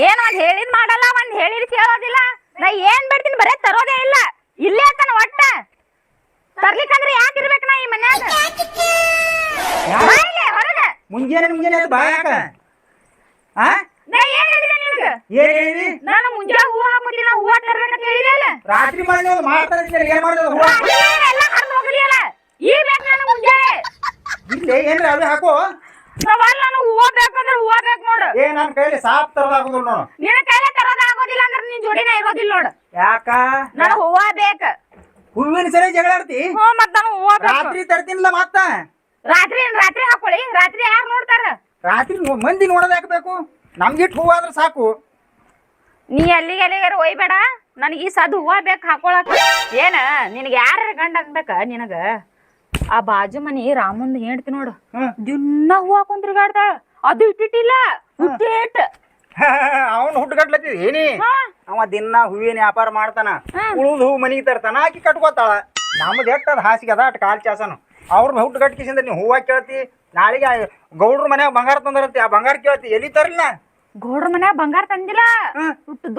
ಏನ್ ಒಂದ್ ಹೇಳಿದ್ ಮಾಡಲ್ಲ ಒಂದ್ ಹೇಳಿದ್ ಕೇಳೋದಿಲ್ಲ. ನಾ ಏನ್ ಬಿಡ್ತೀನಿ ಬರೇ ತರೋದೇ ಇಲ್ಲ. ಇಲ್ಲೇ ತನ ಒಟ್ಟ. ತರ್ಲಿಕ್ಕಂದ್ರೆ ಯಾಕೆ ಇರ್ಬೇಕು ನಾ ಈ ಮನ್ಯಾಗ? ಹೊರಗೆ. ಮುಂಜಾನೆ ಮುಂಜಾನೆ ಅದು ಬಾಯಾಕ ಆ? ನಾ ಏನ್ ಹೇಳಿದೆ ನಿನಗ? ಏನ್ ಹೇಳಿ ನಾನು ಮುಂಜಾನೆ ಹೂವ ಹಾಕೋತೀನಿ ನಾ ಹೂವ ತರ್ಬೇಕಂತ ಹೇಳಿದಲ್ಲ ರಾತ್ರಿ ಮಾಡಿದ್ರೆ ಏನ್ ಮಾಡೋದು? ಎಲ್ಲ ಹರಿದು ಈ ಬೇಕು ನಾನು ಮುಂಜಾನೆ. ಇಲ್ಲೇ ಏನ್ರಿ ಅವೇ ಹಾಕೋ. ಸವಾಲ್ ನಾನು ಹೂವ ಬೇಕಂದ್ರೆ ಹೂವ ಬೇಕು ನೋಡು. ಏ ನನ್ನ ಕೈಲಿ ಸಾಪ್ ತರದಾಗುದಿಲ್ಲ ನೋಡು. ನಿನ್ನ ಕೈಲೇ ತರೋದ್ ಆಗೋದಿಲ್ಲ ಅಂದ್ರೆ ನಿನ್ ಜೋಡಿನ ಇರೋದಿಲ್ಲ ನೋಡು. ಯಾಕ? ನನಗೆ ಹೂವ ಬೇಕ. ಹೂವಿನ ಸರಿ ಜಗಳ ಆಡ್ತಿ? ಹ್ಞೂ ಮತ್ತ ನಾನು ಹೂವ ಬೇಕು. ರಾತ್ರಿ ತರ್ತೀನಿಲ್ಲ ಮತ್ತ? ರಾತ್ರಿ ರಾತ್ರಿ ಹಾಕೊಳ್ಳಿ ರಾತ್ರಿ ಯಾರು ನೋಡ್ತಾರ? ರಾತ್ರಿ ನೋ- ಮಂದಿ ನೋಡೋದ್ ಹಾಕ್ಬೇಕು ನಮ್ಗಿಟ್ಟು ಹೂವ ಆದ್ರೆ ಸಾಕು. ನೀ ಅಲ್ಲಿಗೆ ಅಲ್ಲಿಗಾರ ಒಯ್ಬೇಡ ನನಗೆ ಈ ಸದ್ ಹೂವ ಬೇಕು ಹಾಕೊಳಕ. ಏನ ನಿನಗೆ ಯಾರ ಗಂಡ ಅನ್ಬೇಕ ನಿನಗ? ಆ ಬಾಜು ಮನಿ ರಾಮಂದ್ ಹೇಳ್ತಿ ನೋಡು. ದಿನ್ನ ದಿನ ಹೂವ ಕುಂದ್ರಿಗಾಡ್ತಾಳ ಅದು ಇಟ್ಟಿಟ್ಟಿಲ್ಲ. ಹುಟ್ಟಿಟ್ ಅವನ್ ಹುಟ್ಟುಗಟ್ಲತ್ತಿ ಏನಿ? ಹಾ. ಅವ ದಿನ ಹೂವಿನ ವ್ಯಾಪಾರ ಮಾಡ್ತಾನ. ಉಳಿದು ಹೂ ಮನಿ ತರ್ತಾನ ಆಕಿ ಕಟ್ಕೋತಾಳ. ನಮ್ದು ಎಟ್ಟ ಅದ ಹಾಸಿಗೆ ಅದ ಅಟ್ ಕಾಲ್ ಚಾಸನು. ಅವ್ರ ಹುಟ್ಟು ಕಟ್ಕಿಸಿಂದ ನೀವು ಹೂವ ಕೇಳ್ತಿ ನಾಳೆಗೆ ಗೌಡ್ರ ಮನ್ಯಾಗ ಬಂಗಾರ ತಂದರಂತೆ ಆ ಬಂಗಾರ ಕೇಳ್ತಿ ಎಲ್ಲಿ ತರ್ಲಿಲ್ಲ ಗೌಡ್ರ ಮನ್ಯಾಗ ಬಂಗಾರ ತಂದಿಲ್ಲ.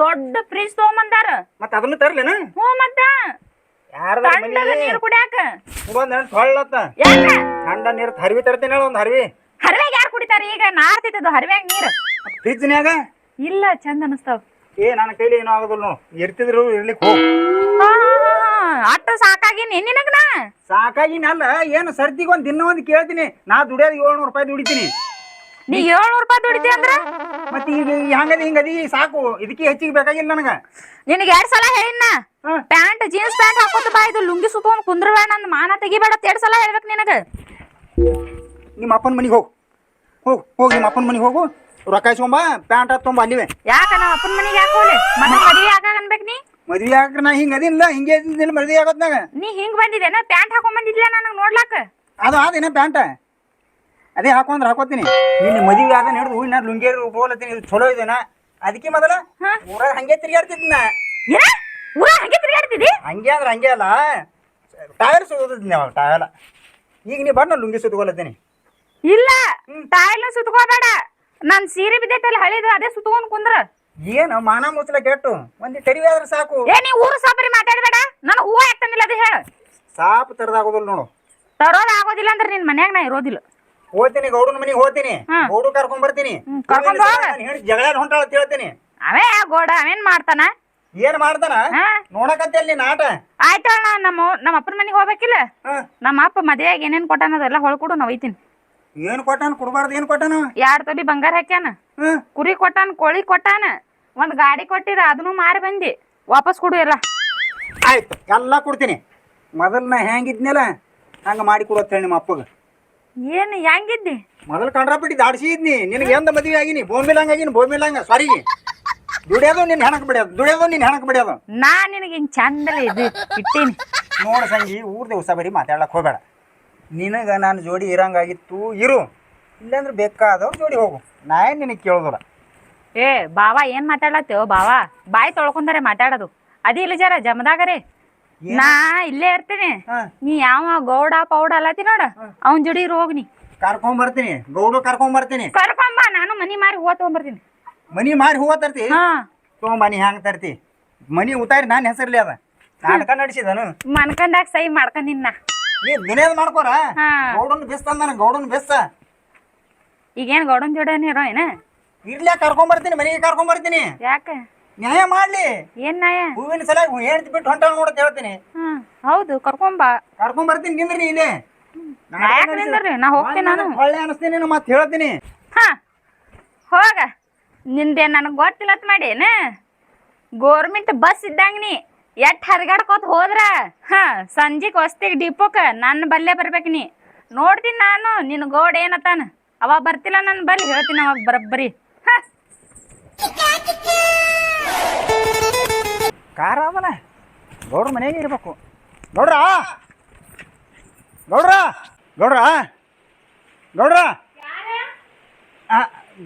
ದೊಡ್ಡ ಫ್ರಿಜ್ ತಗೊಂಬಂದಾರ. ಮತ್ತ ಅದನ್ನು ತರ್ಲೇನ? ಹ್ಞೂ ಮತ್ತ. ತಣ್ಣಗ ನೀರ್ ಕುಡಿಯಾಕ? ಒಂದ್ ಹೊಳ್ಳತ್ತ. ಯಾಕ? ಥಂಡ ನೀರು ಹರಿವಿ ತರ್ತೀನಿ ಹೇಳ ಒಂದ್ ಹರಿವಿ. ಹರಿವ್ಯಾಗ ಯಾರು ಕುಡಿತಾರ ಈಗ? ನಾರ್ತಿತ್ತದು ಹರಿವ್ಯಾಗ ನೀರ್. ಫ್ರಿಜ್ನ್ಯಾಗ? ಇಲ್ಲ ಚಂದ ಅನಸ್ತಾವ್. ಏ ನನ್ನ ಕೈಲಿ ಏನೂ ಆಗೋದಿಲ್ಲ ನೋಡು. ಇರ್ತಿದ್ರು ಇರ್ಲಿಕ್ಕೆ ಹೋಗ್. ಅಟ್ಟ ಸಾಕಾಗಿ ನಿನಗನ ಸಾಕಾಗಿ ನಲ್ಲ ಏನು ಸರ್ತಿಗೆ ಒಂದ್ ದಿನ ಒಂದ್ ಕೇಳ್ತೀನಿ. ನಾ ದುಡಿಯೋದು ಏಳ್ನೂರು ರೂಪಾಯಿ ದುಡಿತೀನಿ. ನೀ ಏಳ್ನೂರು ರೂಪಾಯಿ ದುಡಿತಿ ಅಂದ್ರ? ಮತ್ತೆ ಈಗ ಹಂಗದಿ ಹಿಂಗದಿ ಸಾಕು. ಇದಕ್ಕೆ ಹೆಚ್ಚಿಗೆ ಬೇಕಾಗಿಲ್ಲ ನನಗೆ. ನಿನಗೆ ಎರಡ್ ಸಲ ಹೇಳಿನ ಪ್ಯಾಂಟ್ ಜೀನ್ಸ್ ಪ್ಯಾಂಟ್ ಹಾಕೋತ ಬಾ ಇದು ಲುಂಗಿ ಸುತ್ಕೊಂಡ್ ಕುಂದ್ರಬೇಡ ನನ್ನ ಮಾನ ತೆಗಿಬೇಡ ಎರಡು ಸಲ ಹೇಳ್ಬೇಕು ನಿನಗ. ನಿಮ್ಮ ಅಪ್ಪನ ಮನೆಗೆ ಹೋಗು. ಹೋಗು ಹೋಗಿ ನಿಮ್ಮ ಅಪ್ಪನ ಮನೆಗೆ ಹೋಗು. ರೊಕ್ಕ ಇಸ್ಕೊಂಬ ಪ್ಯಾಂಟ್ ಹತ್ತೊಂಬ ಅಲ್ಲಿವೆ. ಯಾಕ ನಮ್ಮ ಅಪ್ಪನ ಮನೆಗೆ ಯಾಕೋಲೆ ಮತ್ತೆ ಮದುವೆ ಯಾಕ ಅನ್ಬೇಕು ನೀ? ಮದ್ವೆ ಆಕ್ರ ನಾ ಹಿಂಗ ಅದಿಲ್ಲ ಹಿಂಗೆ ಇದ್ದಿಲ್ಲ ಮದ್ವೆ ಆಗೋತ್ನಾಗ ನೀ ಹಿಂಗ್ ಬಂದಿದ್ದೇನ ಪ್ಯಾಂಟ್ ಹಾಕೊಂಡ್ ಬಂದಿದ್ಲ ನನಗೆ ನೋಡ್ಲಾಕ? ಅದು ಆದೇನ ಪ್ಯಾಂಟ? ಅದೇ ಹಾಕೊಂಡ್ರೆ ಹಾಕೋತೀನಿ. ನಿನ್ನ ಮದುವೆ ಆದ ಹಿಡಿದು ಹೂವಿನ ಲುಂಗೇರಿ ಹೋಗ್ಲತ್ತೀನಿ ಇದು ಚಲೋ ಇದನ ಅದಕ್ಕೆ ಮೊದಲ. ಊರಾಗ ಹಂಗೆ ತಿರ್ಗಾಡ್ತಿದ್ನ ಏನ ಊರ ಹಂಗೆ ತಿರ್ಗಾಡ್ತಿದ್ದಿ? ಹಂಗೆ ಅಂದ್ರೆ ಹಂಗೆ ಅಲ್ಲ. ಟೈರ್ ಸುತ್ತಿದ್ನಿ ಅವಾಗ ಈಗ ನೀ ಬಣ್ಣ ಲುಂಗಿ ಸುತ್ಕೊಲತ್ತೀನಿ ಇಲ್ಲ ತಾಯಿಲ್ಲ ಸುತ್ಕೋಬೇಡ ನನ್ ಸೀರೆ ಬಿದ್ದೈತಲ್ಲ ಹಳಿದು ಅದೇ ಸುತ್ಕೊಂಡ್ ಕುಂದ್ರ. ಏನು ಮಾನ ಮುಚ್ಚಲ ಕೆಟ್ಟು. ಒಂದು ತೆರಿವೆ ಆದ್ರೆ ಸಾಕು. ಏ ನೀ ಊರು ಸಾಪರಿ ಮಾತಾಡಬೇಡ. ನನ್ ಹೂವ ಯಾಕೆ ತಂದಿಲ್ಲ ಅದು ಹೇಳ. ಸಾಪ್ ತರದಾಗೋದಿಲ್ಲ ನೋಡು. ತರೋದಾಗೋದಿಲ್ಲ ಅಂದ್ರೆ ನಿನ್ನ ಮನ್ಯಾಗ ನಾ ಇರೋದಿಲ್ಲ. ಹೋಗ್ತೀನಿ ಗೌಡನ ಮನೆಗೆ ಹೋಗ್ತೀನಿ. ಗೌಡ ಕರ್ಕೊಂಡ್ ಬರ್ತೀನಿ. ಕರ್ಕೊಂಡ್ ಜಗಳ ಹೊಂಟಾಳ ಅಂತ ಹೇಳ್ತೀನಿ. ಅವೇ ಗೋಡ ಅವೇನ್ ಮಾಡ್ತಾನ? ಏನ್ ಮಾಡ್ತಾನ? ಹಾ. ನೋಡಕತ್ತೆ ಅಲ್ಲಿ ನಾಟ. ಆಯ್ತಾ ನಮ್ಮ ನಮ್ಮ ಅಪ್ಪನ ಮನೆಗೆ ಹೋಗ್ಬೇಕಿಲ್ಲ? ಹಾ. ನಮ್ಮ ಅಪ್ಪ ಮದ್ಯಾಗ ಏನೇನ್ ಕೊಟ್ಟಾನ ಅದೆಲ್ಲ ಹೊಳ್ಕೊಡು ನಾ ಒಯ್ತೀನಿ. ಏನ್ ಕೊಟ್ಟಾನ? ಕೊಡ್ಬಾರ್ದು ಏನ್ ಕೊಟ್ಟಾನ? ಯಾರ ತೊಲಿ ಬಂಗಾರ ಹಾಕ್ಯಾನ? ಹ್ಮ್ ಕುರಿ ಕೊಟ್ಟಾನ ಕೋಳಿ ಕೊಟ್ಟಾನ? ಒಂದ್ ಗಾಡಿ ಕೊಟ್ಟಿರ ಅದನ್ನು ಮಾರಿ ಬಂದಿ. ವಾಪಸ್ ಕೊಡು ಎಲ್ಲ. ಆಯ್ತು ಎಲ್ಲ ಕೊಡ್ತೀನಿ. ಮೊದಲ್ ನಾ ಹೆಂಗಿದ್ನಲ್ಲ ಹಂಗ ಮಾಡಿ ಕೊಡು ಅಂತ ಹೇಳಿ ನಿಮ್ಮ ಅಪ್ಪಗ. ಏನ್ ಹೆಂಗಿದ್ದಿ? ಮೊದಲು ಕಂಡ್ರಾಪಟ್ಟಿ ದಾಡ್ಸಿ ಇದ್ನಿ. ನಿನಗೆ ಎಂದ ಮದುವೆ ಆಗಿನಿ? ಭೂಮಿ ಲಂಗ ಆಗಿನಿ ಲಂಗ ಸಾರಿ ದುಡಿಯೋದು ನಿನ್ನ ಹೆಣಕ್ ಬಿಡ್ಯೋದು ದುಡಿಯೋದು ನಿನ್ನ ಹೆಣಕ್ ಬಿಡ್ಯೋದು. ನಾ ನಿನಗೆ ಹಿಂಗ್ ಚಂದಲೇ ಇದು ಇಟ್ಟೀನಿ. ನೋಡ ಸಂಗಿ ಊರ್ ದಿವಸ ಬರೀ ಮಾತಾಡಕ್ ಹೋಗ್ಬೇಡ. ನಿನಗ ನಾನು ಜೋಡಿ ಇರಂಗಾಗಿತ್ತು ಇರು. ಇಲ್ಲಾಂದ್ರೆ ಬೇಕಾದವ್ರು ಜೋಡಿ ಹೋಗು. ನಾ ಏನ್ ನಿನಗೆ ಕೇಳೋದಿಲ್ಲ. ಏ ಬಾವಾ ಏನ್ ಮಾತಾಡ್ಲತ್ತೇವ ಬಾವಾ? ಬಾಯಿ ತೊಳ್ಕೊಂಡಾರೆ ಮಾತಾಡೋದು. ಅದೇ ಇಲ್ಲ ಜರ ಜಮದಾಗರೆ. ನಾ ಇಲ್ಲೇ ಇರ್ತೀನಿ. ನೀ ಯಾವ ಗೌಡ ಪೌಡ ಅಲ್ಲತಿ ನೋಡ. ಅವನ್ ಜೋಡಿ ಹೋಗ್ನಿ ಕರ್ಕೊಂಡ್ ಬರ್ತೀನಿ. ಗೌಡ ಕರ್ಕೊಂಡ್ ಬರ್ತೀನಿ. ಬಾ ನಾನು ಮನಿ ಮಾರಿ ಹೂವ ತಗೊಂಡ್ಬರ್ತೀನಿ ಮನಿ ಮಾರಿ ಹೂವ ತರ್ತಿ? ಹಾ. ಮನಿ ಹ್ಯಾಂಗ ತರ್ತಿ? ಮನಿ ಉತಾರಿ ನಾನು ಹೆಸರ್ಲಿ ಅದ. ನಾಟಕ ನಡೆಸಿದನು. ಮನ್ಕಂಡಾಗ ಸೈ ಮಾಡ್ಕೊಂಡಿನ ನೀ ದಿನೇದ್ ಮಾಡ್ಕೋರ? ಗೌಡನ್ ಬೆಸ್ತ ನಾನು ಗೌಡನ್ ಬೆಸ್ತ. ಈಗೇನ್ ಗೌಡನ್ ಜೋಡನ್ ಇರೋ ಏನ? ಇರ್ಲಿ ಕರ್ಕೊಂಡ್ ಬರ್ತೀನಿ ಮನೆಗೆ ಕರ್ಕೊಂಡ್ ಬರ್ತೀನಿ. ಯಾಕ? ನ್ಯಾಯ ಮಾಡ್ಲಿ. ಏನ್ ನ್ಯಾಯ? ಹೂವಿನ ಸಲ ಹೇಳ್ತಿ ಬಿಟ್ಟು ಹೊಂಟ ನೋಡತ್ ಹೇಳ್ತೀನಿ. ಹ್ಮ್ ಹೌದು ಕರ್ಕೊಂಬ ಕರ್ಕೊಂಡ್ ಬರ್ತೀನಿ ನಿಂದ್ರಿ ನೀನೆ ನಾ ನಿಂದ್ರಿ? ನಾ ಹೋಗ್ತೀನಿ ನಾನು. ಒಳ್ಳೆ ಅನಿಸ್ತೀನಿ ಮತ್ತೆ ಹೇಳ್ತೀನಿ. ಹಾ ಹೋಗ. ನಿಂದೆ ನನಗೆ ಗೊತ್ತಿಲ್ಲ ಮಾಡಿ ಏನ ಗೋರ್ಮೆಂಟ್ ಬಸ್ ಇದ್ದಂಗ ನೀ ಎಟ್ ಹರಿಗಾಡ್ಕೋತ ಹೋದ್ರ? ಹಾ ಸಂಜೆಗೆ ಹೊಸ್ತಿಗೆ ಡಿಪೋಕ ನನ್ನ ಬಲ್ಲೇ ಬರ್ಬೇಕು ನೀ. ನೋಡ್ತೀನಿ ನಾನು ನಿನ್ನ ಗೋಡ್ ಏನತಾನ? ಅವ ಬರ್ತಿಲ್ಲ ನನ್ನ ಬಲ್ಲಿ ಹೇಳ್ತೀನಿ ಅವಾಗ ಬರಬ್ಬರಿ ಹಾ. ಕಾರ ಅವನ? ಗೌಡ್ರ ಮನೆಗೆ ಇರಬೇಕು. ಗೌಡ್ರ ಗೌಡ್ರ ಗೌಡ್ರ ಗೌಡ್ರ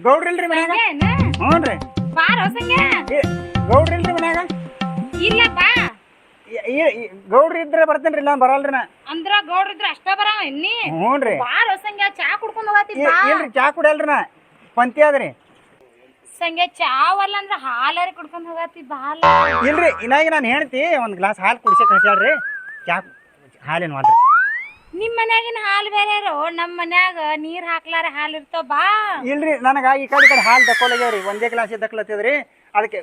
ಗೌಡ್ರಿಲ್ರಿ ಮನ್ಯಾಗ? ಹ್ಞೂ ರೀ ಗೌಡ್ರಿಲ್ರಿ ಮನ್ಯಾಗ? ಗೌಡ್ರಿ ಏ, ಗೌಡ್ರ ಇದ್ರೆ ಬರ್ತೇನ್ರಿ ಇಲ್ಲ ಬರಲ್ರಿ ನಾ. ಅಂದ್ರ ಗೌಡ್ರಿದ್ರ ಅಷ್ಟ ಬರ ಇನ್ನಿ. ಹ್ಞೂ ರೀ ಬಾರ ಹೊಸಂಗೆ ಚಾ ಕುಡ್ಕೊಂಡು ಹೋಗತ್ತಿ ಇಲ್ರಿ ಚಾ ಕುಡಿಯಲ್ರಿ ನಾ. ಪಂತಿ ಅದ್ರಿ ಸಂಗೆ ಚಾವಲ್ಲ ಅಂದ್ರ ಹಾಲಾರಿ ಕುಡ್ಕೊಂಡ್ ಹೋಗತಿ ಬಾಲ. ಇಲ್ರಿ ಇನ್ನಾಗಿ ನಾನು ಹೇಳ್ತಿ ಒಂದು ಗ್ಲಾಸ್ ಹಾಲು ಕುಡಿಸಕ್ಕೆ ಕಳ್ಸ್ಯಾಳ್ರಿ ಚಾ ಹಾಲೇನು ಮಾಡ್ರಿ ನಿಮ್ ಮನ್ಯಾಗಿನ ಹಾಲ್ ಬೇರೆ ನಮ್ ಮನ್ಯಾಗ ನೀರ್ ಹಾಕ್ಲಾರ ಹಾಲ್ ಇರ್ತಾವ ಬಾ. ಇಲ್ರಿ ನನಗೆ ಈ ಕಡೆ ಈ ಕಡೆ ಹಾಲು ದಕ್ಕೊಲಾಗ್ಯಾವ್ರಿ ಒಂದೇ ಗ್ಲಾಸ್ ದಕ್ಲತ್ತದ್ರಿ. ಅದಕ್ಕೆ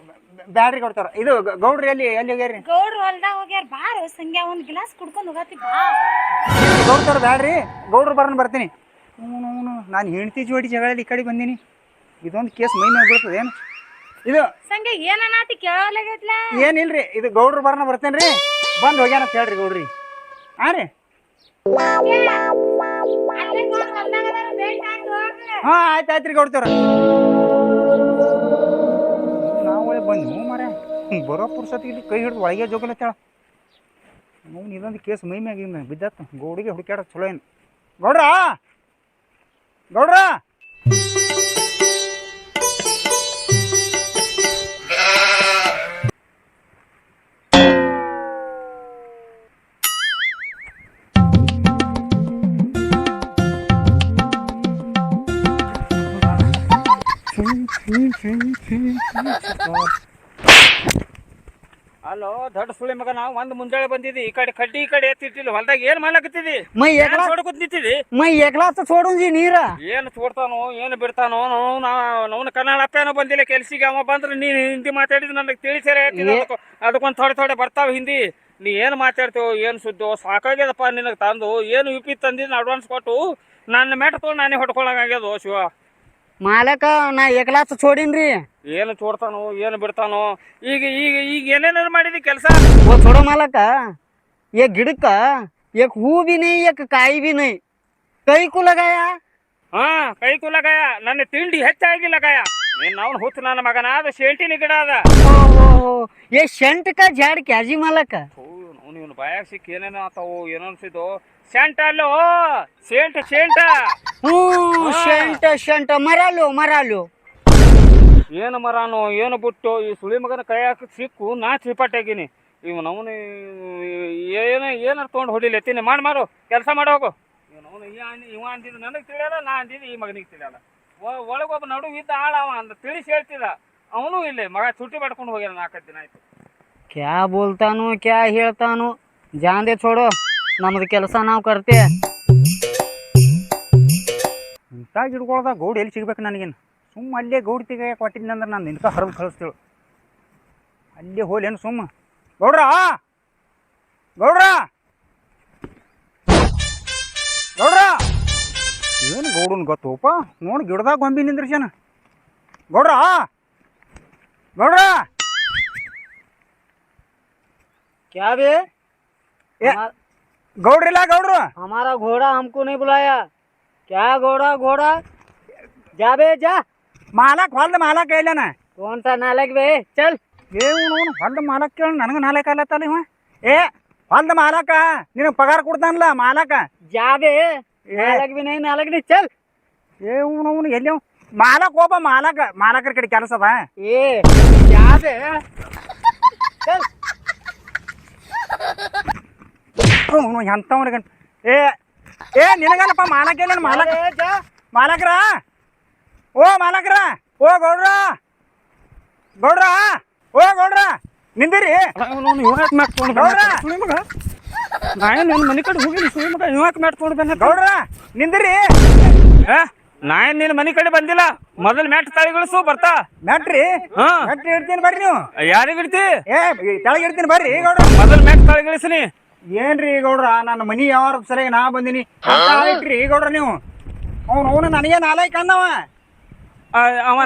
ಬ್ಯಾಡ್ರಿ ಕೊಡ್ತಾರ. ಇದು ಗೌಡ್ರಿ ಎಲ್ಲಿ ಎಲ್ಲಿ ಹೋಗ್ಯಾರಿ? ಗೌಡ್ರು ಹೊಲ್ದಾಗ ಹೋಗ್ಯಾರ ಬಾರೋ. ಸಂಗ್ಯಾ ಒಂದ್ ಗ್ಲಾಸ್ ಕುಡ್ಕೊಂಡ್ ಹೋಗತಿ ಬಾ. ಗೌಡ್ತಾರ ಬ್ಯಾಡ್ರಿ. ಗೌಡ್ರು ಬರೋಣ ಬರ್ತೀನಿ. ನಾನು ಹೆಂಡ್ತಿ ಜೋಡಿ ಜಗಳಲ್ಲಿ ಈ ಕಡೆ ಬಂದೀನಿ. ಇದೊಂದು ಕೇಸ್ ಮೈ ಮ್ಯಾಗ ಬೀಳ್ತದೆ ಏನು? ಇದು ಸಂಗೆ ಏನನಾತಿ ಕೇಳಲಾಗೈತ್ಲ ಏನಿಲ್ರಿ ಇದು ಗೌಡ್ರು ಬರೋಣ ಬರ್ತೇನೆ ರೀ ಬಂದು ಹೋಗ್ಯಾನ ಅಂತ ಹೇಳ್ರಿ ಗೌಡ್ರಿ. ಹಾಂ ರೀ. ಹಾ ಆಯ್ತು ಆಯ್ತು ರೀ ಗೌಡ್ತೇವ್ರ ನಾವು ಬಂದು ಹ್ಞೂ ಮರ ಬರೋ ಪುರ್ಸತಿ ಇಲ್ಲಿ ಕೈ ಹಿಡಿದು ಒಳಗೆ ಜೋಗಲತ್ತೇಳ ಅವ್ನು ಇದೊಂದು ಕೇಸ್ ಮೈ ಮ್ಯಾಗ ಬಿದ್ದತ್ತ ಗೌಡಿಗೆ ಹುಡುಕ್ಯಾಡ ಚಲೋ ಏನು? ಗೌಡ್ರಾ! ಗೌಡ್ರ! ಅಲ್ಲೋ ದೊಡ್ಡ ಸುಳಿ ಮಗ ನಾವು ಒಂದ್ ಮುಂಜಾನೆ ಬಂದಿದ್ದಿ ಈ ಕಡೆ ಕಡ್ಡಿ ಈ ಕಡೆ ಎತ್ತಿಟ್ಟಿಲ್ಲ. ಹೊಲ್ದಾಗ ಏನ್ ಮಾಡ್ಲಕತ್ತಿದಿ ಮೈ ಏನ್ ಎಗ್ಲಾ ಹೊಡ್ಕೊತ್ ನಿಂತಿದಿ ಮೈ ಎಗ್ಲಾಸ ಸೋಡುಂಜಿ ನೀರ. ಏನ್ ಸೋಡ್ತಾನೋ ಏನ್ ಬಿಡ್ತಾನೋ ನಾವು ಕನ್ನಡ ಅಪ್ಪೇನೋ ಬಂದಿಲ್ಲ ಕೆಲ್ಸಿಗೆ. ಅವ ಬಂದ್ರೆ ನೀನ್ ಹಿಂದಿ ಮಾತಾಡಿದ್ ನನಗೆ ತಿಳಿಸ್ಯಾರ ಅದಕ್ಕೊಂದ್ ಥೋಡೆ ಥೋಡೆ ಬರ್ತಾವ ಹಿಂದಿ. ನೀ ಏನ್ ಮಾತಾಡ್ತೇವೋ ಏನ್ ಸುದ್ದೋ ಸಾಕಾಗ್ಯದಪ್ಪ ನಿನಗೆ ತಂದು. ಏನು ಯುಪಿ ತಂದಿದ್ದು ಅಡ್ವಾನ್ಸ್ ಕೊಟ್ಟು. ನನ್ನ ಮೆಟ್ ತೊಗೊಂಡು ನಾನೇ ಹೊಡ್ಕೊಳಂಗಾಗ್ಯದೋ ಶಿವ. ಮಾಲಕ ನಾ ಏಕಲಾಸ್ ಚೋಡಿನ್ರಿ ಏನು ಚೋಡ್ತಾನೋ ಏನು ಬಿಡ್ತಾನೋ ಈಗ ಈಗ ಈಗ ಏನೇನಾರು ಮಾಡಿದಿ ಕೆಲಸ? ಓ ಚೋಡೋ ಮಾಲಕ ಏ ಗಿಡಕ್ಕ ಏಕ್ ಹೂ ಬಿ ನೈ ಏಕ್ ಕಾಯಿ ಬಿ ನೈ. ಕೈ ಕುಲಗಾಯ? ಹಾ ಕೈ ಕುಲಗಾಯ. ನನ್ನ ತಿಂಡಿ ಹೆಚ್ಚಾಗಿಲ್ಲ ಗಾಯ. ನೀನ್ ಹುತ್ತು ನನ್ನ ಮಗನ ಅದ ಶೇಂಟಿನ ಗಿಡ ಅದ. ಓ, ಏ ಶೆಂಟ್ಕ ಜಾಡ್ ಕ್ಯಾಜಿ ಮಾಲಕ. ಇವನು ಬಾಯಾಗ ಸಿಕ್ಕಿ ಏನೇನೋ ಆತಾವು ಏನೋ ಅನ್ಸಿದ್ದು ಸೆಂಟ ಅಲ್ಲೋ ಸೆಂಟ ಸೆಂಟ ಹ್ಞೂ ಶೆಂಟ ಶೆಂಟ ಮರಲು ಮರಲು ಏನು ಮರಾನು ಏನು ಬಿಟ್ಟು? ಈ ಸುಳಿ ಮಗನ ಕೈ ಹಾಕಿ ಸಿಕ್ಕು ನಾ ಚೀಪಾಟಾಗಿನಿ ಇವನವನು ಏನೋ ಏನಾರು ತೊಗೊಂಡು ಹೊಡಿಲಿ ತಿನ್ನಿ ಮಾಡಿ ಮಾಡು ಕೆಲಸ ಮಾಡಿ ಹೋಗು. ಇವನವನು ಇವ ಅಂದಿದ್ದು ನನಗೆ ತಿಳಿಯಲ್ಲ ನಾ ಅಂದಿದ್ದು ಈ ಮಗನಿಗೆ ತಿಳಿಯಲ್ಲ. ಒಳಗೊಬ್ಬ ನಡು ಇದ್ದ ಆಳ ಅಂತ ತಿಳಿಸಿ ಹೇಳ್ತಿದ್ದ ಅವನು ಇಲ್ಲೇ ಮಗ ಚುಟ್ಟಿ ಮಾಡ್ಕೊಂಡು ಹೋಗ್ಯಾನ ನಾಲ್ಕೈದು ದಿನ ಆಯ್ತು. ಕ್ಯಾ ಬೋಲ್ತಾನು, ಕ್ಯಾ ಹೇಳ್ತಾನು, ಜಾಂದೆ ಚೋಡು ನಮ್ದು ಕೆಲಸ ನಾವು ಕರ್ತೆ. ಇಂಥ ಗಿಡಗಳ್ದಾಗ ಗೌಡ್ ಎಲ್ಲಿ ಸಿಗ್ಬೇಕು ನನಗೇನು? ಸುಮ್ಮ ಅಲ್ಲೇ ಗೌಡ್ ಕೊಟ್ಟಿದ್ದೆ ಅಂದ್ರೆ ನಾನು ನಿನ್ಕ ಹರಿದು ಕಳಿಸ್ತೇಳು. ಅಲ್ಲೇ ಹೋಲೇನು ಸುಮ್ಮ ಗೌಡ್ರ! ಗೌಡ್ರ! ಗೌಡ್ರ! ಏನು ಗೌಡನ್ ಗೊತ್ತೋಪ ನೋಡಿ ಗಿಡದಾಗ ಗೊಂಬಿ ನಿಂದ್ರಿಸ್ಯಾನ. ಗೌಡ್ರ! ಗೌಡ್ರ! क्या बे ए, ಗೌಡ್ರಿಲ್ಲ ಗೌಡ್ರು हमारा घोड़ा हमको नहीं बुलाया क्या घोड़ा घोड़ा जा बे जा ಮಾಲಕ್ ಹೊಲ್ದ ಮಾಲಕ್ ಹೇಳನ कौन सा नालक बे चल ಏ ಅವನು ಹೊಲ್ದ ಮಾಲಕ್ ಕೇಳ ನನಗೆ ನಾಲ್ಕು ಅಲ್ಲತ್ತಲ್ಲ ಇವ ಏ ಹೊಲ್ದ ಮಾಲಕ ನಿನಗೆ ಪಗಾರ ಕೊಡ್ತಾನಲ್ಲ ಮಾಲಕ जा बे नालक भी नहीं नालक नहीं चल ಏ ಅವನು ಅವನು ಎಲ್ಲಿ ಅವ? ಮಾಲಕ್ ಒಬ್ಬ ಮಾಲಕ ಮಾಲಕರ ಕಡೆ ಕೆಲಸ ಅದ ए जा बे ಎಂಥವ್ರಿಗೆ ಏ ಏ ನಿನಗಲ್ಲಪ್ಪ ಮಾಲಕ್ಕೆ ನಾನು ಮಾಲಕ? ಮಾಲಕ್ರ? ಓ ಮಾಲಕ್ರ ಓ ಗೌಡ್ರ. ಗೌಡ್ರ ಓ ಗೌಡ್ರ. ನಿಂದಿರಿ. ನಾನು ನನ್ನ ಮನೆ ಕಡೆ ಹೋಗಿ ಸುಳಿ ಮಗ. ಇವಾಗ ಮಾಡ್ಕೊಂಡು ಬಂದ? ಗೌಡ್ರ ನಿಂದಿರಿ. ಹಾಂ ನಾ ಏನ್ ನಿನ್ನ ಮನೆ ಕಡೆ ಬಂದಿಲ್ಲ? ಮೊದಲು ಮ್ಯಾಟ್ ತಳಿಗಳಿಸು ಬರ್ತಾ. ಮ್ಯಾಟ್ರಿ? ಹಾ. ಇಡ್ತೀನಿ ಬರ್ರಿ ನೀವು. ಯಾರಿಗೆ ಇಡ್ತಿ? ಏ ಇಡ್ತೀನಿ ಬರ್ರಿ ಗೌಡ್ರ ಮೊದಲು ಮ್ಯಾಟ್ ತಾಳಿಗಳಿಸ್ನಿ ಏನ್ರಿ ಗೌಡ್ರ ನನ್ನ ಮನಿ ಯಾವ ಸರಿಯಾಗಿ ನಾ ಬಂದಿನಿ. ಅಂತ ಗೌಡ್ರ ನೀವು. ಅವ್ನು ಅವನು ನನಗೆ ನಾಲ್ಕು ಅಂದವ ಆ, ಅವ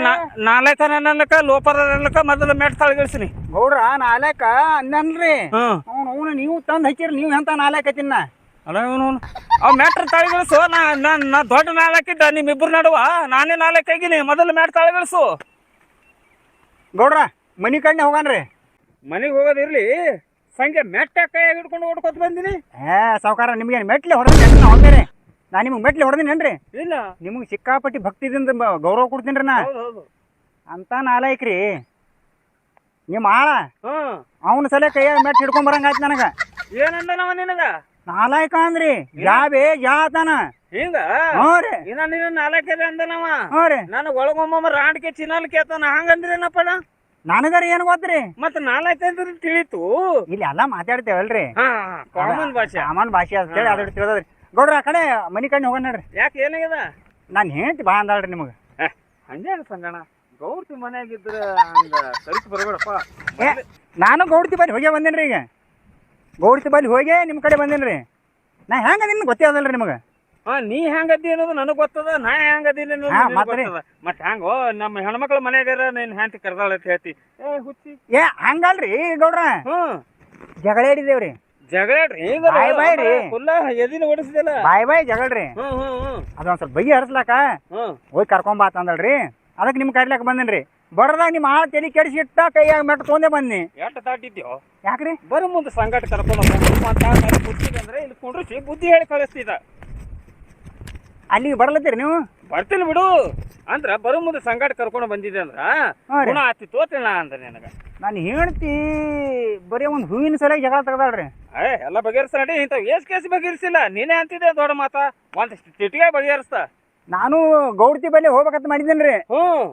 ನಾಲ್ಕ ಅನ್ನಕ ಲೋಪರ ಅನ್ನಕ ಮೊದಲು ಮ್ಯಾಟ್ ತಾಳಿಗಳಿಸ್ನಿ ಗೌಡ್ರ ನಾಲ್ಕ ಅಂದನ್ರಿ ಹ್ಮ್. ಅವ್ನು ಅವನು ನೀವು ತಂದು ಹಚ್ಚಿರಿ ನೀವು ಎಂತ ನಾಲ್ಕ ತಿನ್ನ ಅವ್ ಮ್ಯಾಟ್ರ್ ತಾಳಿಗಳಿಸು ನಾ ನಾನು ನಾ ದೊಡ್ಡ ನಾಲ್ಕಿದ್ದ ನಿಮ್ಮಿಬ್ರು ನಡುವ. ನಾನೇ ನಾಲ್ಕಾಗಿನಿ ಮೊದಲು ಮ್ಯಾಟ್ ತಾಳಿಗಳಿಸು ಗೌಡ್ರ ಮನಿ ಕಣ್ಣೆ ಹೋಗನ್ರಿ. ಮನೆಗೆ ಹೋಗೋದಿರ್ಲಿ ಸಂಜೆ ಮೆಟ್ಟ ಕೈಯಾಗ ಹಿಡ್ಕೊಂಡು ಓಡ್ಕೊತ ಬಂದಿನಿ. ಏ ಸಾವುಕಾರ ನಿಮ್ಗೆ ಮೆಟ್ಲಿ ಹೊಡೆದ್ರಿ ನಾ ಹೊಂದೇನೆ ನಾ ನಿಮ್ಗೆ ಮೆಟ್ಲಿ ಹೊಡೆದಿನೇನ್ರಿ ಇಲ್ಲ. ನಿಮಗೆ ಸಿಕ್ಕಾಪಟ್ಟಿ ಭಕ್ತಿದಿಂದ ಬ- ಗೌರವ ಕೊಡ್ತೀನಿ ರೀ ನಾ. ಹೌದು ಹೌದು. ಅಂತ ನಾಲಾಯ್ಕ್ರಿ ನಿಮ್ಮ ಆಳ? ಹ್ಮ್. ಅವನ ಸಲ ಕೈಯಾಗ ಮೆಟ್ ಹಿಡ್ಕೊಂಡ್ ಬರಂಗಾಯ್ತು ನನಗೆ. ಏನಂದ ನಾವ ನಿನಗ? ನಾಲಾಯ್ಕ ಅಂದ್ರಿ ಯಾ ಬೇ ಯಾ ತಾನ ಹಿಂಗ? ಹ್ಞೂ ರೀ. ಇನ್ನ ನೀನು ನಾಲ್ಕೈದು ಅಂದನವ? ಹ್ಞೂರಿ ನನಗೆ ಒಳಗೊಮ್ಮಮ್ಮ ರಾಂಡ್ಕೆ ಚಿನ್ನಲ್ ಕೇತನ ಹಂಗಂದ್ರೇನಪ್ಪ ನನಗಾರ ಏನ್ ಗೊತ್ತ್ರಿ? ಮತ್ತ ನಾಲ್ಕೈದು ತಿಳಿತು. ಇಲ್ಲಿ ಎಲ್ಲ ಮಾತಾಡ್ತೇವಲ್ರಿ. ಕಾಮನ್ ಭಾಷೆ. ಸಾಮಾನ್ ಭಾಷೆ ಅಂತೇಳಿ ಅದ್ರ ತಿಳಿದ್ರಿ ಗೌಡ್ರ ಆ ಕಡೆ ಮನಿ ಕಣ್ಣು ಹೋಗೋಣ ನೋಡ್ರಿ. ಯಾಕೆ ಏನಾಗ್ಯದ? ನಾನು ಹೇಳ್ತಿ ಬಾ ಅಂದಾಳ್ರಿ ನಿಮಗೆ. ಹಂಗೆ ಸಂಗಣ ಗೌಡ್ತಿ ಮನ್ಯಾಗಿದ್ರ ಹಂಗ ಕರಿಸಿ ಬರಬೇಡಪ್ಪ. ನಾನು ಗೌಡ್ತಿ ಬಲ್ಲಿ ಹೋಗ್ಯ ಬಂದೇನ್ರಿ ಈಗ? ಗೌಡ್ತಿ ಬಲ್ಲಿ ಹೋಗಿ ನಿಮ್ಮ ಕಡೆ ಬಂದೇನ್ರಿ? ನಾ ಹೆಂಗ ನಿಮ್ಗೆ ಗೊತ್ತೇ ರೀ ನಿಮಗೆ? ಹಾ ನೀ ಹೆಂಗದಿ ಅನ್ನೋದು ನನಗ್ ಗೊತ್ತದ ನಾ ಹೆಂಗದಿ ಹಾ, ನಿನಗ್ ಮತ್ರಿ? ಗೊತ್ತದ. ಮತ್ ಹೆಂಗೋ ನಮ್ಮ ಹೆಣ್ಮಕ್ಳ ಮನೆಯಾಗ ನಿನ್ ಹೆಂಡತಿ ಕರ್ದಾಳ ಅಂತ ಹೇಳ್ತಿ. ಏ ಹುಚ್ಚಿ. ಏ ಹಂಗಲ್ರಿ ಗೌಡ್ರ? ಹ್ಮ್ ಜಗಳ ಹಿಡಿದೇವ್ರಿ ಜಗಳಾಡ್ರಿ ಬಾಯ್ ಬಾಯ್ ರೀ. ಫುಲ್ಲ ಎದಿನ ಓಡಿಸಿದಲ್ಲ ಬಾಯ್ ಬಾಯ್ ಜಗಳ್ರಿ ಹ್ಮ್ ಹ್ಮ್ ಹ್ಮ್ ಅದೊಂದ್ ಸ್ವಲ್ಪ ಬಗೆ ಹರಿಸ್ಲಾಕ ಹ್ಮ್ ಹೋಗಿ ಕರ್ಕೊಂಬಾತ ಅಂದಳ್ರಿ ಅದಕ್ಕೆ ನಿಮ್ಮ ಕರ್ಲಾಕ ಬಂದೇನ್ರಿ ಬಡ್ದಾಗ ನಿಮ್ಮ ಆಳ ತಲೆ ಕೆಡಿಸಿ ಇಟ್ಟ ಕೈಯಾಗ ಮೆಟ್ಟ ತೊಂದೆ ಬನ್ನಿ ಎಷ್ಟು ದಾಟಿದ್ಯೋ? ಯಾಕ್ರಿ? ಬರ ಮುಂದೆ ಸಂಘಟ ಕರ್ಕೊಂಡು ಅಂತ ನನಗ್ ಇಲ್ಲಿ ಕುಂಡ್ರಿಸಿ ಬುದ್ಧಿ ಹೇಳಿ ಕಳಿಸ್ತಿದ್ದ. ಅಲ್ಲಿಗೆ ಬರ್ಲತ್ತೀರಿ ನೀವು? ಬರ್ತೀನಿ ಬಿಡು. ಅಂದ್ರ ಬರೋ ಮುಂದೆ ಸಂಘಟ ಕರ್ಕೊಂಡು ಬಂದಿದ್ದೆ ಅಂದ್ರ ರೀ. ಗುಣ ಆತಿತ್ತು ಅಂತ ನಾ ಅಂದ ನಿನಗ. ನಾನು ಹೇಳ್ತಿ ಬರೀ ಒಂದು ಹೂವಿನ ಸಲ ಜಗಳ ತೆಗ್ದಾಳ್ರಿ. ಏ ಎಲ್ಲ ಬಗೆಹರಿಸ ನಡಿ. ಇಂಥ ಏಸ್ ಕೇಸ್ ಬಗೆಹರಿಸಿಲ್ಲ. ನೀನೇ ಅಂತಿದ್ದೆ ದೊಡ್ಡ ಮಾತಾ? ಒಂದು ಚಿಟಿಗೆ ಬಗೆಹರಿಸ್ತ. ನಾನು ಗೌಡತಿ ಬಲ್ಲಿ ಹೋಗ್ಬೇಕಂತ ಮಾಡಿದ್ದೇನ್ರಿ. ಹ್ಮ್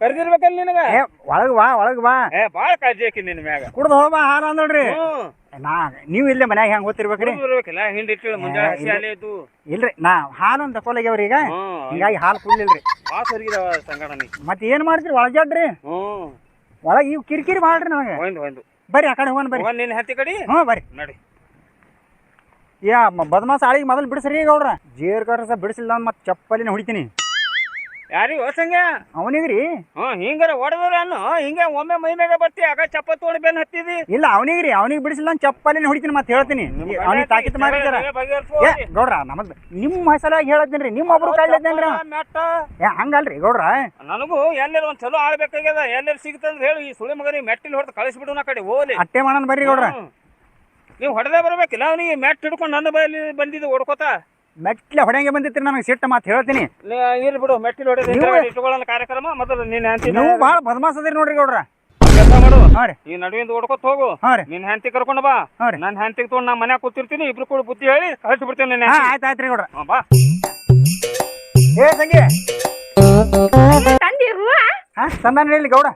ಕರೆದಿರ್ಬೇಕಲ್ಲ ನಿನಗ? ಏ ಒಳಗ್ ಬಾ ಒಳಗ್ ಬಾ. ಏ ಬಾಳ ಕಾಳಜಿ ಹಾಕಿ ನಿನ್ ಮ್ಯಾಗ. ಕುಡ್ದು ಹೋಗ್ಬಾ ಹಾರ ಅಂದಳ್ರಿ ಹ್ಮ್ ನಾ ನೀವು ಇಲ್ಲೇ ಮನ್ಯಾಗ ಹೆಂಗ್ ಗೊತ್ತಿರ್ಬೇಕ್ರಿ? ಬರ್ಬೇಕಿಲ್ಲ ಹಿಂಡಿ ಇಟ್ಟಿಳು ಮುಂಜಾನೆ ಹಸಿ. ಇದ್ದು ಇಲ್ರಿ ನಾ ಹಾಲು ಅಂತ ತಕೊಲಾಗ್ಯಾವ್ರಿ ಈಗ. ಹ್ಞೂ ಹಿಂಗಾಗಿ ಹಾಲು ಕುಡ್ಲಿಲ್ರಿ. ಬಾಸ್ ಹೊರಗಿದಾವ ಸಂಗಡ ನೀ. ಮತ್ತೆ ಏನ್ ಮಾಡ್ತೀರಿ ಒಳಜಾಡ್ರಿ ಹ್ಮ್ ಒಳಗ್ ಇವ್ ಕಿರಿಕಿರಿ ಮಾಡ್ರಿ ನನಗೆ. ಒಂದು ಒಂದು ಬರ್ರಿ ಆ ಕಡೆ ಹೋಗೋಣ ಬರ್ರಿ. ನಿನ್ನ ಹತ್ತಿ ಕಡಿ? ಹ್ಮ್ ಬರ್ರಿ. ನಡಿ. ಯಾ ಬದಮಾಸ ಆಳಿಗೆ ಮೊದಲು ಬಿಡಿಸ್ರಿ ಗೌಡ್ರ ಜೇರ್ ಕರಸ ಬಿಡಿಸಿಲ್ಲ ಮತ್ತೆ ಚಪ್ಪಲಿನ ಹೊಡಿತೀನಿ. ಯಾರಿಗ ಹೊಸಂಗ ಅವನಿಗ್ರಿ ಹ್ಞೂ ಹಿಂಗಾರ ಹೊಡೆದ್ರ ಅನ್ನು ಹಿಂಗೆ ಒಮ್ಮೆ ಮೈ ಮ್ಯಾಗ ಬರ್ತಿ ಆಗ ಚಪ್ಪ ತೋಡಿ ಬೆನ್ ಹತ್ತಿದಿ. ಇಲ್ಲ ಅವನಿಗ್ರಿ ಅವನಿಗೆ ಬಿಡಿಸಿಲ್ಲ ಚಪ್ಪಲಿನ ಹೊಡಿತೀನಿ ಮತ್ತೆ ಹೇಳ್ತೀನಿ. ಅವನಿಗೆ ತಾಕಿತ್ ಮಾಡಿದಾರ. ಏ ಗೌಡ್ರ ನಮಗ್ ನಿಮ್ಮ ಮಸಲಾಗಿ ಹೇಳತ್ತೀನಿ ನಿಮ್ಮ ಒಬ್ರು. ಮೆಟ್ಟ ಏ ಹಂಗಲ್ರಿ ಗೌಡ್ರ. ನನಗೂ ಎಲ್ಲರ ಒಂದ್ ಚಲೋ ಆಳ್ಬೇಕಾಗ್ಯದ ಎಲ್ಲರೂ ಸಿಗ್ತಂದ್ರೆ ಹೇಳಿ ಈ ಸುಳಿ ಮಗನಿಗೆ ಮೆಟ್ಟಿಲ್ ಹೊಡೆದು ಕಳಿಸ್ಬಿಡು ನಾ ಕಡೆ ಹೋಲಿ ಅಟ್ಟೆ ಮಾಡೋಣ ಬರ್ರಿ ಗೌಡ್ರ. ನೀವು ಹೊಡೆದೇ ಬರ್ಬೇಕಿಲ್ಲ ಅವನಿಗೆ ಮೆಟ್ ಹಿಡ್ಕೊಂಡು ನನ್ನ ಬೈಲಿ ಬಂದಿದ್ದು ಹೊಡ್ಕೋತ ಮೆಟ್ಲೆ ಹೊಡೆಯಂಗೆ ಬಂದಿತ್ರಿ ನನಗೆ ಸಿಟ್ಟ ಮಾತು ಹೇಳ್ತೀನಿ. ಇಲ್ಲಿ ಬಿಡು ಮೆಟ್ಟಿಲು ಹೊಡೆದು ನೀವು- ಇಟ್ಕೊಳ್ಳೋಣ ಕಾರ್ಯಕ್ರಮ. ಮೊದಲು ನೀನ್ ಹೆಂಡತಿ ನೀವು ಭಾಳ ಬದಮಾಸ್ ಅದೀರಿ ನೋಡ್ರಿ ಗೌಡ್ರ. ಕೆಲಸ ಮಾಡು. ಈ ನಡುವಿಂದ ಹೊಡ್ಕೊತ ಹೋಗು. ನಿನ್ನ ನಿನ್ ಹೆಂಡತಿ ಕರ್ಕೊಂಡು ಬಾ. ನನ್ನ ಹೆಂಡತಿಗೆ ತೊಗೊಂಡು ನಾ ಮನ್ಯಾಗ ಕೂತಿರ್ತೀನಿ ಇಬ್ರು ಕೂಡ ಬುದ್ಧಿ ಹೇಳಿ ಕಳಿಸಿ ಬಿಡ್ತೀನಿ ಹೆಂಡ್ತಿ. ಆಯ್ತು ಆಯ್ತು ರೀ ಗೌಡ್ರ. ಬಾ. ಏ ಸಂಗಿ. ತಂದಿ ಹೂವ ಹಾಂ ತಂದಾನ ಹೇಳಿ ಗೌಡ.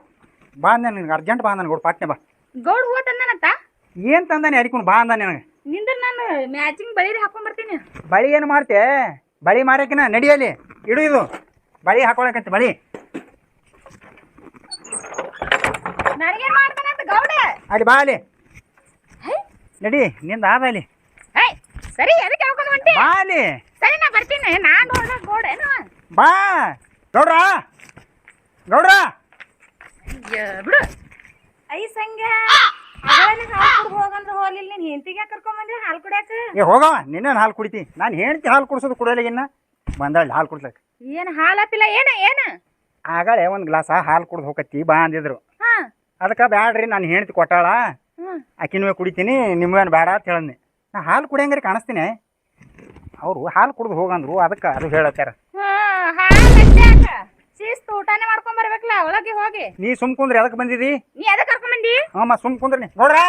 ಬಾ ಅಂದ ನಿನಗೆ ಅರ್ಜೆಂಟ್ ಬಾ ನನ್ ಗೌಡ ಪಾಟ್ನೆ ಬಾ. ಗೌಡ್ ಹೂವ ತಂದನತ್ತ ಏನು ತಂದಾನೆ ಅಡಿಕೊಂಡು ಬಾ ಅಂದಾನೆ ನನಗೆ. ನಿಂದ್ರ ನಾನು ಮ್ಯಾಚಿಂಗ್ ಬಳಿ ಹಾಕೊಂಡ್ ಬರ್ತೀನಿ. ಬಳಿ ಏನು ಮಾಡ್ತೆ? ಬಳಿ ಮಾರಕಿನ ನಡಿಯಲ್ಲಿ ಇಡು ಇದು. ಬಳಿ ಹಾಕೊಳಕಂತ ಬಳಿ. ನನಗೇನ್ ಮಾಡ್ತಾನಂತ ಗೌಡ? ಅಲ್ಲಿ ಬಾ ಅಲ್ಲಿ. ಹೇ? ನಡಿ ನಿಂದ ಆದ ಅಲ್ಲಿ. ಹೇ ಸರಿ ಅದಕ್ಕೆ ಹಾಕೊಂಡು ಹೊಂಟಿ? ಬಾ ಅಲ್ಲಿ. ಸರಿ ನಾ ಬರ್ತೀನಿ. ನಾನು ನೋಡ ಗೌಡ ಏನು ಬಾ. ಗೌಡ್ರ ಗೌಡ್ರ ಅಯ್ಯ, ಬಿಡು. ಐ ಸಂಗ್ಯ ಏ ಹೋಗವ ನಿನ್ನ ಹಾಲು ಕುಡಿತಿ. ನಾನು ಹೇಳ್ತಿ ಹಾಲು ಕುಡಿಸೋದು ಕುಡಿಯಲ್ಲ ಬಂದಾಳ ಹಾಲು ಕುಡ್ಸಕ್ಕೆ ಏನ್ ಹಾಲತ್ತಿಲ್ಲ ಏನ ಏನ? ಆಗಳೇ ಒಂದು ಗ್ಲಾಸ ಹಾಲು ಕುಡ್ದು ಹೋಗತ್ತಿ ಬಾ ಅಂದಿದ್ರು. ಅದಕ್ಕೆ ಬ್ಯಾಡ್ರಿ ನಾನು ಹೇಳ್ತಿ ಕೊಟ್ಟಾಳ. ಆಕಿನೂ ಕುಡಿತೀನಿ ನಿಮ್ಗೇನು ಬೇಡ ಅಂತ ಹೇಳಂದೆ ನಾ ಹಾಲು ಕುಡಿಯಂಗ್ರಿ ಕಾಣಿಸ್ತೀನಿ. ಅವರು ಹಾಲು ಕುಡ್ದು ಹೋಗಂದ್ರು ಅದಕ್ಕೆ ಅದು ಹೇಳತ್ತಾರ. ಶಿಸ್ತು ಊಟನೇ ಮಾಡ್ಕೊಂಡ್ ಬರ್ಬೇಕಲ್ಲ ಒಳಗೆ ಹೋಗಿ. ನೀ ಸುಮ್ ಕುಂದ್ರಿ ಅದಕ್ಕೆ ಬಂದಿದಿ? ನೀ ಅದಕ್ಕೆ ಕರ್ಕೊಂಡ್ ಬಂದಿ ಹಾಂ ಮಾ ಸುಮ್ ಕುಂದ್ರಿ. ಗೌಡ್ರ?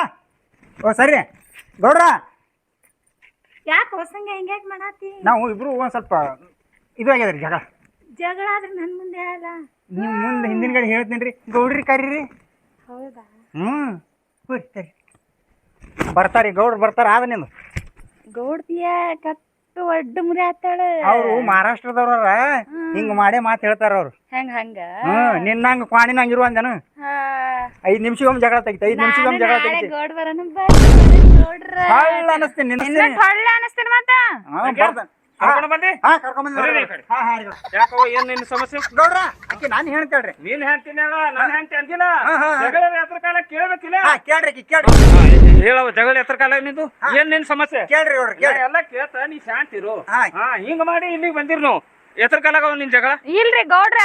ಓ ಸರಿ. ಗೌಡ್ರ? ಯಾಕೆ ಹೊಸಂಗ ಹಿಂಗ್ಯಾಕ್ ಮಾಡಾತಿ? ನಾವು ಇಬ್ರು ಒಂದು ಸ್ವಲ್ಪ ಇದು ಆಗ್ಯದ್ರಿ ಜಗಳ. ಜಗಳ ಆದ್ರೆ ನನ್ ಮುಂದೆ ಅಲ್ಲ. ನೀವು ಮುಂದೆ ಹಿಂದಿನ ಕಡೆ ಹೇಳ್ತೀನಿ ರೀ ಗೌಡ್ರಿ ಕರೀರಿ. ಹೌದಾ? ಹ್ಞೂ ಸರಿ. ಬರ್ತಾರಿ ಗೌಡ್ರು ಬರ್ತಾರ ಆದ ನಿಂದು. ಗೌಡ್ತಿಯ ಕತ್ತು ಒಡ್ಡು ಮುರಿ ಆತಾಳ. ಅವರು ಮಹಾರಾಷ್ಟ್ರದವ್ರ ಹಿಂಗ್ ಮಾಡೇ ಮಾತು ಹೇಳ್ತಾರ ಅವ್ರು. ಹೆಂಗ ಹಂಗ? ಹ್ಮ್ ನಿನ್ನಂಗ ಕ್ವಾಣಿನಂಗ ಇರುವಂದನು. ಐದ್ ನಿಮಿಷಕ್ಕೊಮ್ಮೆ ಜಗಳ ತೆಗಿತ ಐದ್ ನಿಮಿಷಕ್ಕೊಮ್ಮೆ ಜಗಳ ತೆಗಿತ. ಗೌಡ್ ಬರೋಣ ಗೌಡ್ರ. ಹಳ್ಳ ಅನಸ್ತೀನಿ ನಿನ್ನ ನಿನ್ನ ಟೊಳ್ಳ ಅನಸ್ತೇನೆ ಮತ್ತ ಕರ್ಕೊಂಡು ಬಂದಿ ಹಾ ಕರ್ಕೊಂಡ್ ಬಂದ್ ಬರ್ರಿ ಈ ಕಡೆ. ಹಾ ಹಾ ರೀ ಗೌಡ್ರ. ಯಾಕೋ ಏನ್ ನಿನ್ನ ಸಮಸ್ಯೆ? ಗೌಡ್ರ ಆಕಿ ನಾನು ಹೇಳ್ತೇಳ್ರಿ. ನೀನ್ ಹೇಳ್ತೀನಿ ಹಾ, ಹಾ, ಹಾ. ಜಗಳ ಎತ್ತರ ಕಾಲ ಕೇಳ್ಬೇಕಿಲ್ಲ. ಹಾ ಕೇಳ್ರಿ ಆಕಿ ಕೇಳ್ರಿ. ಹೇಳವ ಜಗಳ ಎತ್ತರ ಕಾಲ ನಿಂದು? ಏನ್ ನಿನ್ ಸಮಸ್ಯೆ? ಕೇಳ್ರಿ ಗೌಡ್ರ ನಾ ಕೇಳ್ರಿ ಎಲ್ಲ ಕೇಳ್ತ ನೀ ಶಾಂತಿರು ಹಾ. ಹಾ ಹಿಂಗ ಮಾಡಿ ಇಲ್ಲಿ ಬಂದಿರ್ ನಾವು. ಎತ್ತರ ಕಾಲಾಗ ನಿನ್ ಜಗಳ? ಇಲ್ರಿ ಗೌಡ್ರ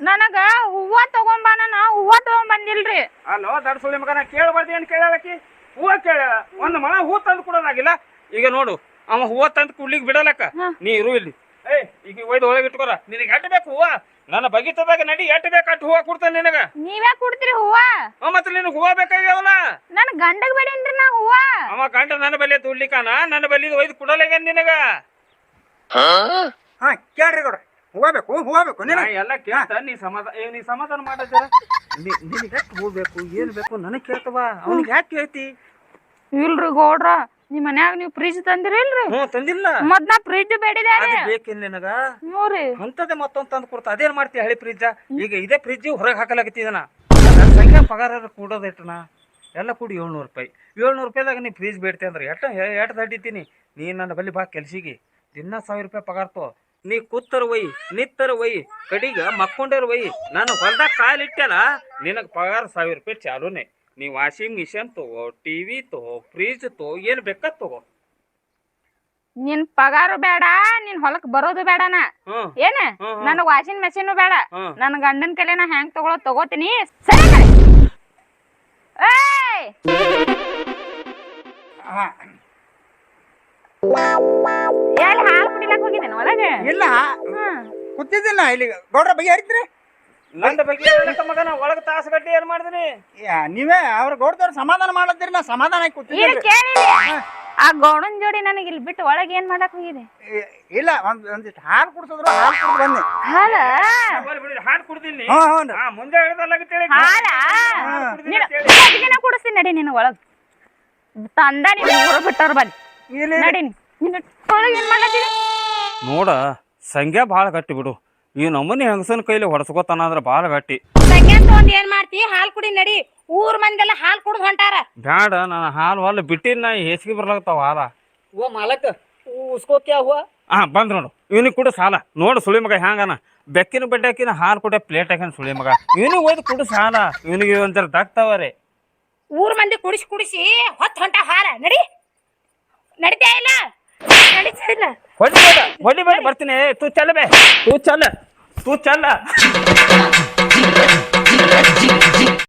ನನಗ ಹೂವ ತಗೊಂಬ ನಾನು ಹೂವ ತಗೊಂಬಂದಿಲ್ರಿ ಅಲ್ಲೋ ದಡ್ ಸುಳಿ ಮಗನ ಕೇಳಬಾರ್ದು ಏನ್ ಕೇಳಲಕ್ಕಿ ಹೂವ ಕೇಳ ಒಂದ್ ಮಳ ಹೂ ತಂದು ಕೊಡೋದಾಗಿಲ್ಲ. ಈಗ ನೋಡು ಅವ ಹೂವ ತಂದು ಕುಡ್ಲಿಕ್ ಬಿಡಲಕ್ಕ. ನೀ ಇರು ಇಲ್ಲಿ. ಏಯ್ ಈಗ ಒಯ್ದು ಒಳಗೆ ಇಟ್ಕೋರ. ನಿನಗೆ ಎಟ್ ಬೇಕು ಹೂವ? ನನ್ನ ಬಗೀತದಾಗ ನಡಿ ಎಟ್ ಬೇಕು ಅಟ್ ಹೂವ ಕೊಡ್ತಾನೆ ನಿನಗ. ನೀವೇ ಕೊಡ್ತೀರಿ ಹೂವ? ಅವ ಮತ್ತೆ ನಿನಗೆ ಹೂವ ಬೇಕಾಗ್ಯಾವಲ್ಲ ನನ್ನ ಗಂಡಗ್ ಅಂದ್ರೆ ನಾ ಹೂವ? ಅವ ಗಂಡ ನನ್ನ ಬಲ್ಲಿ ತುಳ್ಳಿಕಾನ ನನ್ನ ಬಲ್ಲಿ ಒಯ್ದು ಕೊಡಲಾಗ್ಯಾನ ನಿನಗ? ಹಾ ಕೇಳ್ರಿ ಗೌಡ್ರ. ಬೇಕು ಹೂವ ಬೇಕು ನೀನು ಎಲ್ಲ ಕೇಳ್ತ ನೀ ಸಮಾಧಾನ ಇವ ನೀ ಸಮಾಧಾನ ಮಾಡಿದ್ರ ನಿನಗೆ ಹೂ ಬೇಕು ಏನ್ ಬೇಕು ನನಗೆ ಕೇಳ್ತವ ಅವನಿಗೆ ಯಾಕೆ ಕೇಳ್ತಿ? ಇಲ್ರಿ ಗೌಡ್ರ. ನಿಮ್ ಮನ್ಯಾಗ ನೀವು ಫ್ರಿಜ್ ತಂದಿರಿಲ್ರಿ ಹ್ಞೂ ತಂದಿಲ್ಲ. ಮತ್ ನಾ ಫ್ರಿಜ್ ಬೇಡಿದ್ಯಾರಿ ಅದು. ಬೇಕಿಲ್ಲ ನಿನಗ? ನೋಡ್ರಿ ಅಂತದೇ ಮತ್ತೊಂದು ತಂದು ಕೊಡ್ತಾ. ಅದೇನ್ ಮಾಡ್ತೀಯ ಹಳೆ ಫ್ರಿಜ್ಜ ಈಗ ಇದೇ ಫ್ರಿಜ್ ಹೊರಗೆ ಹಾಕಲಾಗತ್ತಿದನ ಸಂಖ್ಯಾ ಪಗಾರ ಕೂಡೋದಿಟ್ಟನ ಎಲ್ಲ ಕೂಡಿ ಏಳ್ನೂರು ರೂಪಾಯಿ. ಏಳ್ನೂರು ರೂಪಾಯಿದಾಗ ನೀ ಫ್ರಿಜ್ ಬೇಡ್ತಿ ಅಂದ್ರೆ ಎಟ್ಟ ಎಟ್ ದಡ್ಡಿತೀನಿ? ನೀ ನನ್ನ ಬಲ್ಲಿ ಬಾ ಕೆಲ್ಸಿಗೆ. ದಿನ ಸಾವಿರ ರೂಪಾಯಿ ಪಗಾರ ತೋ ನೀ ಕೂತರ ಒಯ್ ನಿತ್ತರ ಒಯ್ ಕಡಿಗ ಮಕ್ಕೊಂಡೇರ ಒಯ್ ನಾನು ಹೊಲ್ದಾಗ ಕಾಲಿಟ್ಟಲ್ಲ ನಿನಗೆ ಪಗಾರ ಸಾವಿರ ರೂಪಾಯಿ ಚಾಲೂನೆ. ನೀ ವಾಷಿಂಗ್ ಮಿಷನ್ ತಗೋ ಟಿವಿ ತಗೋ ಫ್ರಿಜ್ ತಗೋ ಏನು ಬೇಕಾದ್ ತಗೋ. ನಿನ್ ಪಗಾರು ಬೇಡ ನಿನ್ ಹೊಲಕ್ ಬರೋದು ಬೇಡನ ಹ್ಞೂ ಏನ? ಹ್ಮ್, ಹ್ಮ್. ನನಗ್ ವಾಷಿಂಗ್ ಮೆಷಿನ್ ಬೇಡ. ಹ್ಮ್. ನನ್ ಗಂಡನ ಕೆಲ ನಾ ತಗೊಳೋ ತಗೋತೀನಿ. ಸರಿ ಏಯ್! ಎಲ್ಲಿ ಹಾಲು ಕುಡಿಲಕ್ ಹೋಗಿದ್ದೇನೆ ಒಳಗೆ? ಇಲ್ಲ. ಹ್ಮ್. ಕೂತಿದ್ದಿಲ್ಲ ಇಲ್ಲಿ. ಗೌಡ್ರ ಬಗ್ಗೆ ಹರಿತ್ರಿ ನನ್ನ ಬಗ್ಗೆ ಮಗನ? ಒಳಗೆ ತಾಸು ಗಟ್ಟಿ ಏನು ಮಾಡಿದ್ರಿ? ನೀವೇ ಅವ್ರ ಗೌಡ್ದವ್ರ ಸಮಾಧಾನ ಮಾಡತ್ತೀರಿ ನಾ ಸಮಾಧಾನ ಆಗಿ ಇಲ್ಲಿ ಕೂತಿದ್ದೆ ಆ ಗೌಡನ್ ಜೋಡಿ ನನಗೆ ಇಲ್ಲಿ ಬಿಟ್ಟು ಒಳಗೆ ಏನ್ ಮಾಡಕ್ ಹೋಗಿದೆ ಇಲ್ಲ ಒಂದ್ ಒಂದಿಷ್ಟು ಹಾಲು ಕುಡ್ಸಿದ್ರು ಹಾಲು ಕುಡ್ದು ಬನ್ನಿ ಹಾಲ? ಹಾಡು ಕುಡ್ದೀನಿ. ಹ್ಞೂ ಹ್ಞೂ ಹಾ ಮುಂದೆ ಹೇಳ್ದಲ್ಲಾಗತ್ತೇಳಿ ಹಾಲ? ನೀನು ಕುಡಿಸ್ತೀನಿ ನಡಿ ನಿನ್ನ ಒಳಗ್. ತಂದ ನೀನು ಬಿಟ್ಟವ್ರ ಬನ್ನಿ. ಇಲ್ಲಿ ನಡಿ ನೀ. ನಿನ್ನ ಒಳಗೆ ಏನ್ ಮಾಡತ್ತೀರಿ? ನೋಡ ಸಂಖ್ಯಾ ಭಾಳ ಕಟ್ಟಿ ಬಿಡು. ಈ ನಮ್ಮನಿ ಹೆಂಗಸನ್ ಕೈಲಿ ಹೊಡ್ಸ್ಕೊತಾನ ಅಂದ್ರ ಬಾಳ ಗಟ್ಟಿ. ಸೆಕೆಂಡ್ ಒಂದ್ ಏನ್ ಮಾಡ್ತಿ? ಹಾಲು ಕುಡಿ ನಡಿ. ಊರ್ ಮಂದಿಲ್ಲ ಹಾಲು ಕುಡ್ದು ಹೊಂಟಾರ. ಬ್ಯಾಡ ನಾನು ಹಾಲು ಹೊಲ ಬಿಟ್ಟಿನ ನಾ ಹೆಸಗಿ ಬರ್ಲಾಗ್ತಾವ ಹಾಲ. ಓ ಮಾಲಕ್ ಉಸ್ಕೋಕೆ ಅವ ಆ ಬಂದ್ ನೋಡು. ಇವನಿಗೆ ಕೂಡ ಸಾಲ. ನೋಡು ಸುಳಿ ಮಗ ಹ್ಯಾಂಗನ. ಬೆಕ್ಕಿನ ಬಡ್ಡಕ್ಕಿನ ಹಾಲು ಕೊಟ್ಟೆ ಪ್ಲೇಟ್ ಹಾಕಿನ ಸುಳಿ ಮಗ. ಇವನಿಗೆ ಓದ್ ಕುಡು ಸಾಲ. ಇವನಿಗೆ ಒಂಥರ ದಾಗ್ತಾವ ಊರ್ ಮಂದಿ ಕುಡಿಸಿ ಕುಡಿಸಿ ಹೊತ್ತು ಹೊಂಟ ಹಾಲ. ನಡಿ. ನಡಿತಾ ಇಲ್ಲ. ಇಲ್ಲ. ಬರ್ತೀನಿ. ಏ, ತೂ ಚಲ್ ಬೇ. ತೂ तू चल।